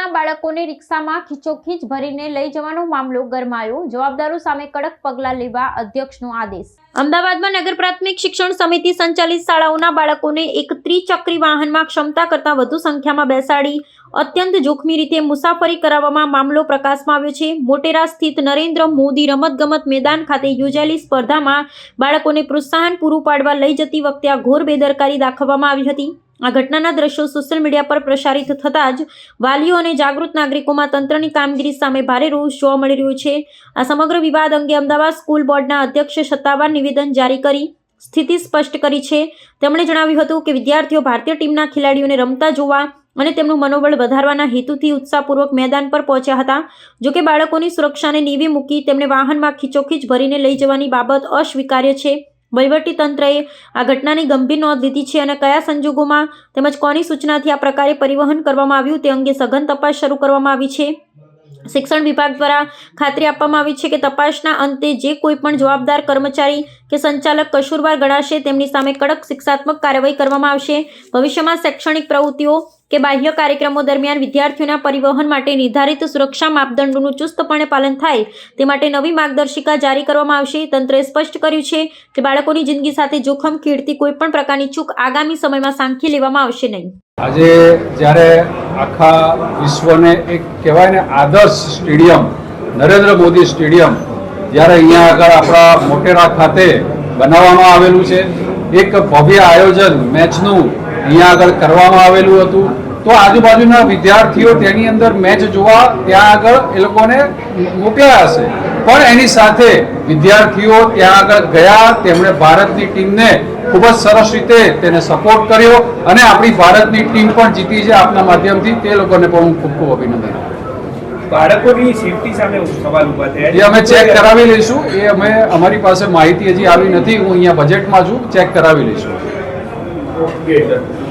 અમદાવાદમાં બાળકોને રિક્ષામાં ખીચોખીચ ભરીને લઈ જવાનો મામલો ગરમાયો. જવાબદારો સામે કડક પગલાં લેવા અધ્યક્ષનો આદેશ. અમદાવાદમાં નગર પ્રાથમિક શિક્ષણ સમિતિ સંચાલિત શાળાઓના બાળકોને એક ત્રિચક્રી વાહનમાં ક્ષમતા કરતાં વધુ સંખ્યામાં બેસાડી અત્યંત જોખમી રીતે મુસાફરી કરાવવામાં મામલો પ્રકાશમાં આવ્યો છે. મોટેરા સ્થિત નરેન્દ્ર મોદી રમતગમત મેદાન ખાતે યોજાયેલી સ્પર્ધામાં બાળકોને પ્રોત્સાહન પૂરું પાડવા લઈ જતી વખતે આ ઘોર બેદરકારી દાખવવામાં આવી હતી. આ ઘટનાના દ્રશ્યો સોશિયલ મીડિયા પર પ્રસારિત થતાં જ વાલીઓ અને જાગૃત નાગરિકોમાં તંત્રની કામગીરી સામે ભારે રોષ જોવા મળી રહ્યો છે. આ સમગ્ર વિવાદ અંગે અમદાવાદ સ્કૂલ બોર્ડના અધ્યક્ષે સત્તાવાર નિવેદન જારી કરી સ્થિતિ સ્પષ્ટ કરી છે. તેમણે જણાવ્યું હતું કે વિદ્યાર્થીઓ ભારતીય ટીમના ખેલાડીઓને રમતા જોવા અને તેમનું મનોબળ વધારવાના હેતુથી ઉત્સાહપૂર્વક મેદાન પર પહોંચ્યા હતા. જોકે બાળકોની સુરક્ષાને નીવી મૂકી તેમને વાહનમાં ખીચોખીચ ભરીને લઈ જવાની બાબત અસ્વીકાર્ય છે. વહીવટી તંત્રએ આ ઘટનાની ગંભીર નોંધ લીધી છે અને કયા સંજોગોમાં તેમજ કોની સૂચનાથી આ પ્રકારે પરિવહન કરવામાં આવ્યું તે અંગે સઘન તપાસ શરૂ કરવામાં આવી છે. શિક્ષણ વિભાગ દ્વારા ખાતરી આપવામાં આવી છે કે તપાસના અંતે જે કોઈ પણ જવાબદાર કર્મચારી કે સંચાલક કસૂરવાર ગણાશે તેમની સામે કડક શિક્ષાત્મક કાર્યવાહી કરવામાં આવશે. ભવિષ્યમાં શૈક્ષણિક પ્રવૃત્તિઓ કે બાહ્ય કાર્યક્રમો દરમિયાન વિદ્યાર્થીઓના પરિવહન માટે નિર્ધારિત સુરક્ષા માપદંડોનું ચુસ્તપણે પાલન થાય તે માટે નવી માર્ગદર્શિકા જારી કરવામાં આવશે. તંત્રએ સ્પષ્ટ કર્યું છે કે બાળકોની જિંદગી સાથે જોખમ ખેડતી કોઈપણ પ્રકારની ચૂક આગામી સમયમાં સાંખી લેવામાં આવશે નહીં. આજે જ્યારે આખા વિશ્વને એક કહેવાય ને આદર્શ સ્ટેડિયમ, નરેન્દ્ર મોદી સ્ટેડિયમ, જ્યારે અહીંયા આગળ આપણા મોટેરા ખાતે બનાવવામાં આવેલું છે, એક ભવ્ય આયોજન મેચનું અહીંયા આગળ કરવામાં આવેલું હતું. તો આજુબાજુના વિદ્યાર્થીઓ તેની અંદર મેચ જોવા ત્યાં આગળ એ લોકોને મોકલ્યા હશે. પણ એની સાથે વિદ્યાર્થીઓ ત્યાં આગળ ગયા તેમણે ભારતની ટીમને ખૂબ જ સરસ રીતે તેને સપોર્ટ કર્યો અને આપણી ભારતની ટીમ પણ જીતી છે આપના માધ્યમથી. તે લોકોને પણ હું ખૂબ ખૂબ અભિનંદન. બાળકોની સેફટી સામે સવાલ ઊભા થયા એ અમે ચેક કરાવી લઈશું. એ અમે અમારી પાસે માહિતી હજી આવી નથી. હું અહીંયા બજેટમાં છું. ચેક કરાવી લઈશું. portuguesa.